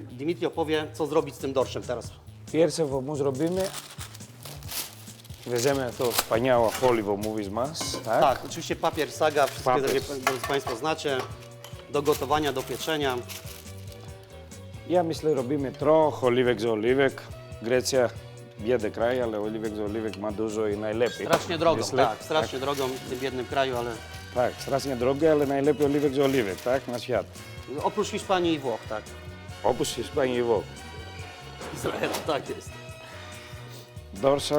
Dimitri opowie, co zrobić z tym dorszem teraz. Pierwsze, co mu zrobimy, weźmiemy to wspaniałe folii, bo mówisz masz, tak? Tak, oczywiście papier saga, wszystkie Papier. takie, drodzy Państwo, znacie. Do gotowania, do pieczenia. Ja myślę, robimy trochę oliwek z oliwek. Grecja, biedny kraj, ale oliwek z oliwek ma dużo i najlepiej. Strasznie drogą, Myślę, tak, strasznie drogą w tym biednym kraju, ale Tak, strasznie drogie, ale najlepiej oliwek z oliwek, tak, na świat. oprócz Hiszpanii i Włoch, tak. Oprócz Hiszpanii i Włoch. Izraela, tak jest. Dorsza,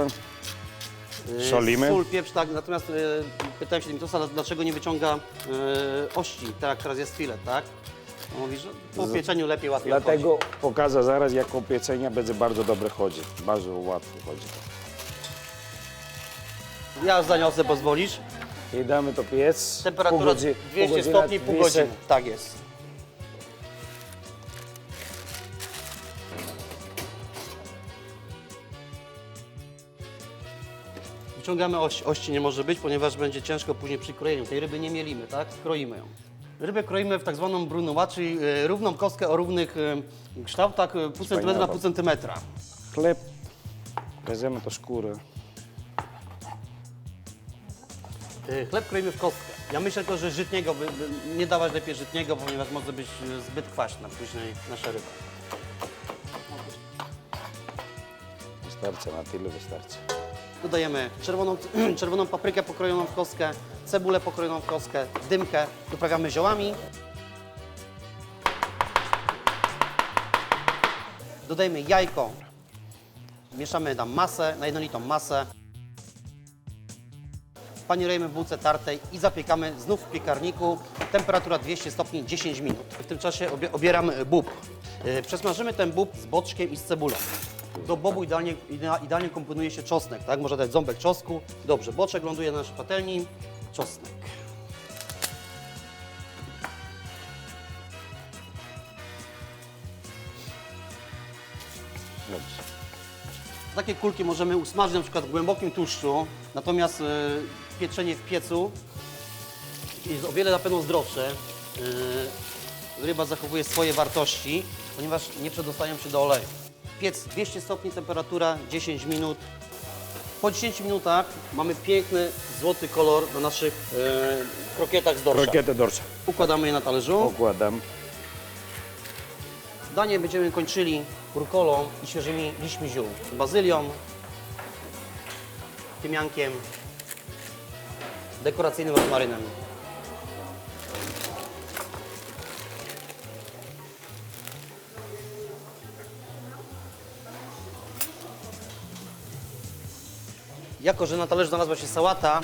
Yy, Solimy? Sól, pieprz, tak. Natomiast yy, pytałem się Dimitrosa, dlaczego nie wyciąga yy, ości, tak jak teraz jest filet, tak? On mówi, że po pieczeniu lepiej, łatwiej dlatego pokażę zaraz, jak pieczenia będzie bardzo dobrze chodzić. Bardzo łatwo chodzi. Ja zaniosę, pozwolisz. I damy to piec. pół Temperatura godzi- 200 pół godzina, stopni, pół 200. godziny. Tak jest. Wyciągamy oś. Ości nie może być, ponieważ będzie ciężko później przy krojeniu. Tej ryby nie mielimy, tak? Kroimy ją. Rybę kroimy w tak zwaną brunowa, czyli e, równą kostkę o równych e, kształtach, e, pół centymetra na pół centymetra. Chleb, weźmiemy to skórę. E, Chleb kroimy w kostkę. Ja myślę tylko, że żytniego, by, by nie dawać lepiej żytniego, ponieważ może być e, zbyt kwaśna później nasza ryba. Wystarczy, na tyle wystarczy. Dodajemy czerwoną, czerwoną paprykę pokrojoną w kostkę, cebulę pokrojoną w kostkę, dymkę, doprawiamy ziołami. Dodajemy jajko, mieszamy tam masę, na jednolitą masę. Panierujemy w bułce tartej i zapiekamy znów w piekarniku. Temperatura 200 stopni 10 minut. W tym czasie obie- obieram bób. Yy, Przesmażymy ten bób z boczkiem i z cebulą. Do bobu idealnie, idea- idealnie komponuje się czosnek, tak? Można dać ząbek czosnku. Dobrze, boczek ląduje na naszej patelni, czosnek. Dobrze. Takie kulki możemy usmażyć na przykład w głębokim tłuszczu, natomiast e, pieczenie w piecu jest o wiele na pewno zdrowsze. E, ryba zachowuje swoje wartości, ponieważ nie przedostają się do oleju. Piec 200 stopni, temperatura 10 minut. Po 10 minutach mamy piękny, złoty kolor na naszych e, krokietach z dorsza. Krokietę dorsza. Układamy je na talerzu. Układam. Danie będziemy kończyli rukolą i świeżymi liśćmi ziół. Bazylią, tymiankiem, dekoracyjnym rozmarynem. Jako, że na talerzu znalazła się sałata,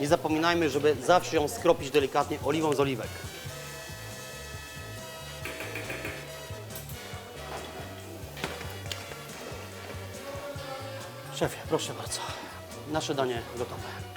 nie zapominajmy, żeby zawsze ją skropić delikatnie oliwą z oliwek. Szefie, proszę bardzo. Nasze danie gotowe.